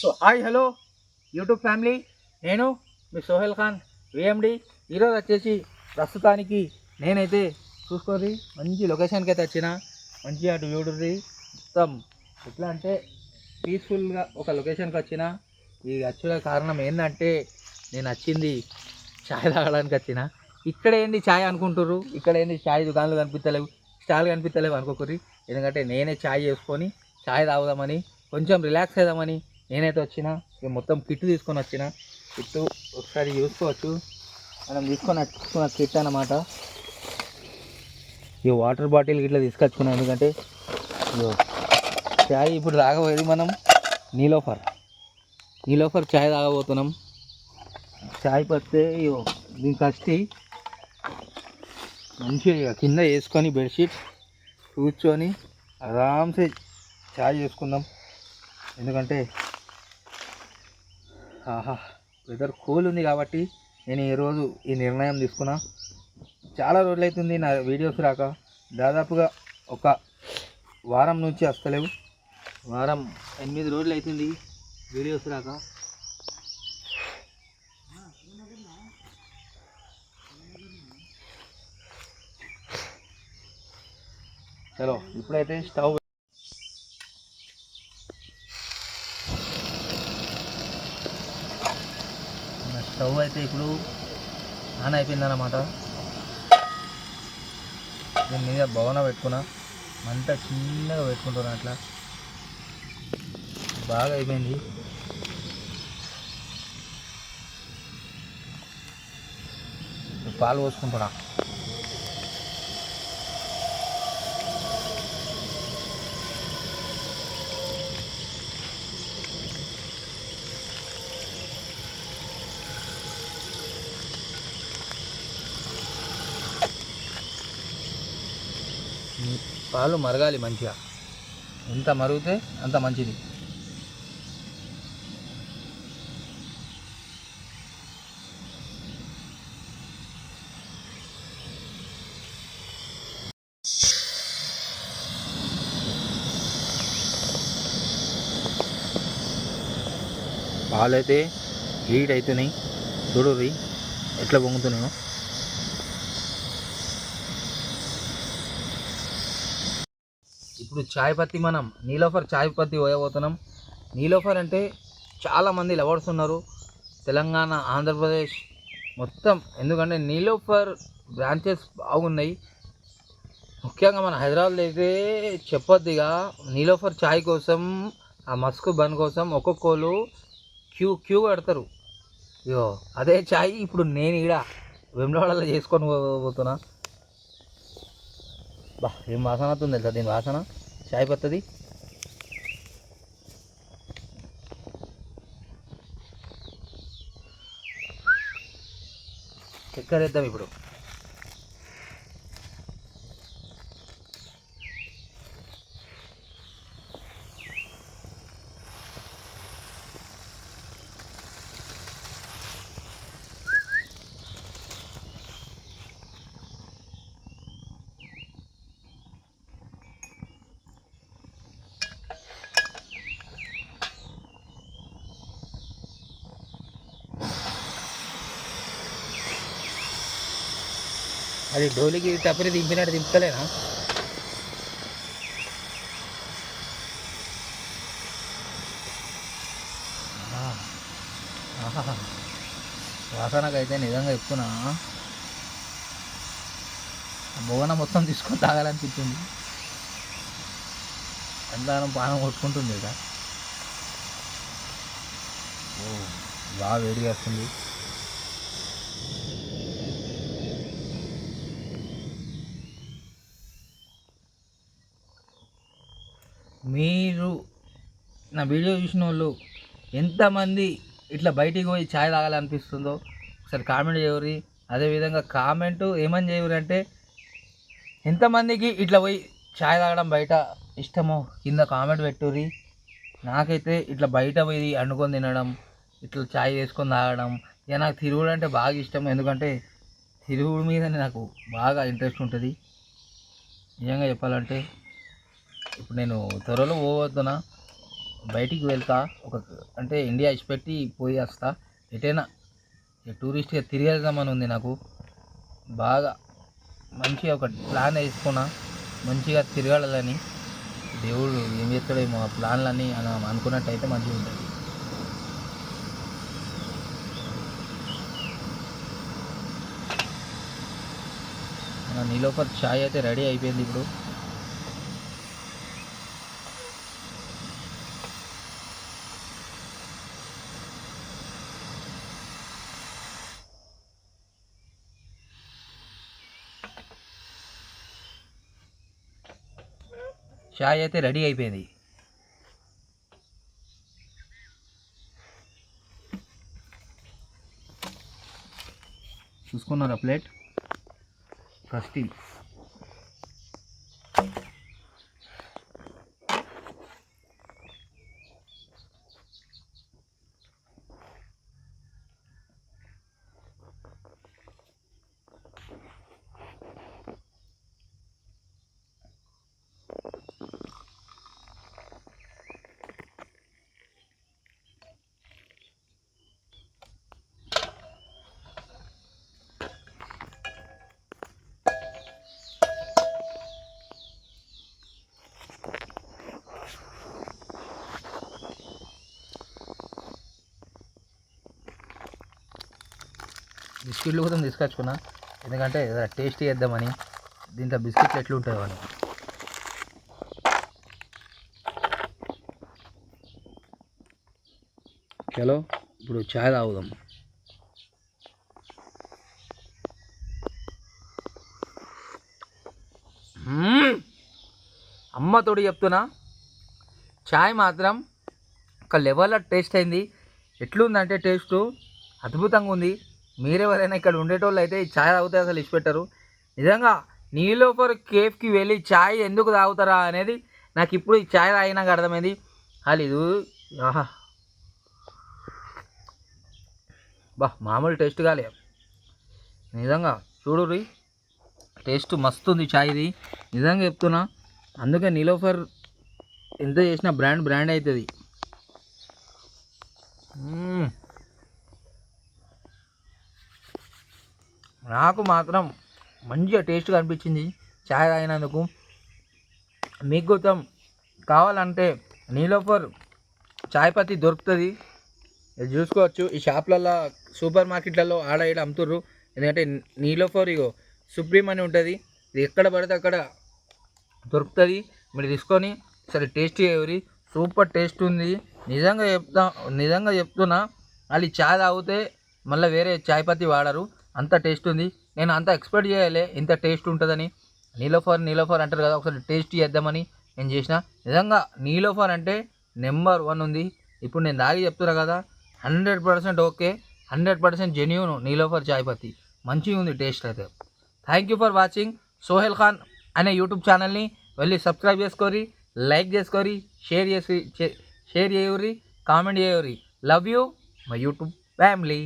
So hi hello YouTube family నేను మీ Sohel Khan VMD ఈరోజు వచ్చేసి ప్రస్తుతానికి నేనైతే చూసుకోండి మంచి లొకేషన్కి అయితే వచ్చిన మంచి అటు చూడుర్రి మొత్తం ఎట్లా అంటే పీస్ఫుల్గా ఒక లొకేషన్కి వచ్చిన. ఇది వచ్చే కారణం ఏంటంటే నేను వచ్చింది ఛాయ్ తాగడానికి వచ్చిన. ఇక్కడ ఏంది ఛాయ్ అనుకుంటుర్రు? ఇక్కడ ఏంది ఛాయ్ దుకాణాలు కనిపించలేవు స్టాల్ కనిపించలేవు అనుకోకర్రి. ఎందుకంటే నేనే ఛాయ్ చేసుకొని ఛాయ్ తాగుదామని కొంచెం రిలాక్స్ అవుదామని నేనైతే వచ్చిన ఇక మొత్తం కిట్ తీసుకొని వచ్చిన. కిట్ ఒకసారి చూసుకోవచ్చు. మనం తీసుకొని వచ్చుకున్న కిట్ అనమాట ఈ వాటర్ బాటిల్ ఇట్లా తీసుకొచ్చుకున్నాం ఎందుకంటే ఇగో ఇప్పుడు తాగబోయేది మనం నీలోఫర్ నీలోఫర్ చాయ్ తాగబోతున్నాం. చాయ్ పడితే ఇగో కష్టి మంచిగా ఇక కింద వేసుకొని బెడ్షీట్ కూర్చొని ఆరామ్సే చాయ్ చేసుకుందాం. ఎందుకంటే ఆహా వెదర్ కూల్ ఉంది కాబట్టి నేను ఈరోజు ఈ నిర్ణయం తీసుకున్నా. చాలా రోజులు అవుతుంది నా వీడియోస్ రాక. దాదాపుగా ఒక వారం నుంచి వస్తలేవు వారం ఎనిమిది రోజులు అవుతుంది వీడియోస్ రాక. చలో ఇప్పుడైతే స్టవ్ మన స్టవ్ అయితే ఇప్పుడు ఆన్ అయిపోయిందన్నమాట. దీని మీద భవన పెట్టుకున్నా. మంట చిన్నగా పెట్టుకుంటున్నా అట్లా. బాగా అయిపోయింది. పాలు పోసుకుంటున్నా. పాలు మరగాలి మంచిగా. ఎంత మరుగుతే అంత మంచిది. పాలు అయితే హీట్ అవుతున్నాయి చూడుర్రి ఎట్లా పొంగుతున్నాయో. ఇప్పుడు చాయ్ పత్తి మనం నీలోఫర్ చాయ్ పత్తి పోయబోతున్నాం. నీలోఫర్ అంటే చాలామంది లవర్స్ ఉన్నారు. తెలంగాణ ఆంధ్రప్రదేశ్ మొత్తం. ఎందుకంటే నీలోఫర్ బ్రాంచెస్ బాగున్నాయి. ముఖ్యంగా మన హైదరాబాద్లో అయితే చెప్పొద్దిగా నీలోఫర్ చాయ్ కోసం ఆ మస్క్ బన్ కోసం ఒక్కొక్కరు క్యూ క్యూ కడతారు. ఇగో అదే చాయ్ ఇప్పుడు నేను ఈడ వెమ్లవాడలో చేసుకొని పోతున్నా. బా ఏం వాసన అవుతుంది తెలుసా? దీని వాసన? చాయ్ పత్తది? చక్కెర వేద్దాం ఇప్పుడు. అది డోలికి టప్పని దింపినట్టు దింపలేనా వాసనకైతే నిజంగా చెప్తున్నా ఆ మొత్తం తీసుకొని తాగాలనిపించింది. ఎంతగానో పానం కొట్టుకుంటుంది ఇక. ఓ బాగా వేడిగా వస్తుంది మీరు నా వీడియో చూసిన వాళ్ళు ఎంతమంది ఇట్లా బయటికి పోయి ఛాయ్ తాగాలనిపిస్తుందో ఒకసారి కామెంట్ చేయవరి అదేవిధంగా కామెంట్ ఏమని చేయరు అంటే ఎంతమందికి ఇట్లా పోయి ఛాయ్ తాగడం బయట ఇష్టమో కింద కామెంట్ పెట్టుర్రి. నాకైతే ఇట్లా బయట పోయి వండుకొని తినడం ఇట్లా ఛాయ్ చేసుకొని తాగడం ఇక నాకు తిరుగుడు అంటే బాగా ఇష్టం. ఎందుకంటే తిరుగుడు మీద నాకు బాగా ఇంట్రెస్ట్ ఉంటుంది. నిజంగా చెప్పాలంటే ఇప్పుడు నేను త్వరలో పోవద్దునా? బయటికి వెళ్తా ఒక అంటే ఇండియా ఇచ్చిపెట్టి పోయి వస్తా. ఎటైనా ఇక టూరిస్ట్గా తిరగదామని ఉంది నాకు. బాగా మంచిగా ఒక ప్లాన్ వేసుకున్నా మంచిగా తిరగాలని. దేవుడు ఏం చేస్తాడేమో ఆ ప్లాన్లన్నీ మనం అనుకున్నట్టయితే మంచిగా ఉంటుంది. మన నీలోపర్ ఛాయ్ అయితే రెడీ అయిపోయింది ఇప్పుడు. చాయ్ అయితే రెడీ అయిపోయింది. చూసుకున్నారా ప్లేట్? ఫస్ట్ బిస్కెట్లు కూడా తీసుకొచ్చుకున్నా. ఎందుకంటే టేస్ట్ చేద్దామని. దీంట్లో బిస్కెట్లు ఎట్లుంటాయో అని. చలో ఇప్పుడు చాయ్ తాగుదాం. మ్మ్. అమ్మతోడు చెప్తున్నా. చాయ్ మాత్రం ఒక లెవెల్లో టేస్ట్ అయింది. ఎట్లుందంటే టేస్ట్ అద్భుతంగా ఉంది. మీరెవరైనా ఇక్కడ ఉండేటోళ్ళు అయితే ఈ ఛాయ్ తాగితే అసలు ఇచ్చిపెట్టరు. నిజంగా నీలోఫర్ కేఫ్కి వెళ్ళి ఛాయ్ ఎందుకు తాగుతారా అనేది నాకు ఇప్పుడు ఈ ఛాయ్ తాగినాక అర్థమైంది. అది ఇది ఆహా. బా మామూలు టేస్ట్ కాలే. నిజంగా చూడుర్రి టేస్ట్ మస్తు ఉంది ఛాయ్ ఇది నిజంగా చెప్తున్నా అందుకే నీలోఫర్ ఎంత చేసినా బ్రాండ్ బ్రాండ్ అవుతుంది. నాకు మాత్రం మంచిగా టేస్ట్గా అనిపించింది. చాయ్ తాగినందుకు. మీకు కొంచెం కావాలంటే నీలోఫర్ చాయ్ పత్తి దొరుకుతుంది. చూసుకోవచ్చు. ఈ షాప్లలో సూపర్ మార్కెట్లలో ఆడ ఈడ అమ్ముతుర్రు. ఎందుకంటే నీలోఫర్ ఇగో సుప్రీం అని ఉంటుంది. ఇది ఎక్కడ పడితే అక్కడ దొరుకుతుంది. మీరు తీసుకొని సరే టేస్ట్ చేయవరి సూపర్ టేస్ట్ ఉంది. నిజంగా చెప్తా నిజంగా చెప్తున్నా వాళ్ళు చాయ్ తాగితే మళ్ళీ వేరే చాయ్ పత్తి వాడరు. అంత టేస్ట్ ఉంది. నేను అంత ఎక్స్పెక్ట్ చేయాలి ఇంత టేస్ట్ ఉంటుందని. నీలోఫర్ నీలోఫర్ అంటారు కదా ఒకసారి టేస్ట్ చేద్దామని నేను చేసిన. నిజంగా నీలోఫర్ అంటే నెంబర్ వన్ ఉంది. ఇప్పుడు నేను దాగి చెప్తున్నా కదా hundred percent okay hundred percent genuine Niloufer చాయ్ పత్తి మంచిగా ఉంది టేస్ట్ అయితే. Thank you for watching. Sohel Khan అనే యూట్యూబ్ ఛానల్ని వెళ్ళి సబ్స్క్రైబ్ చేసుకోరి లైక్ చేసుకోరి షేర్ చేసి షేర్ చేయరి comment చేయరి love you my YouTube family.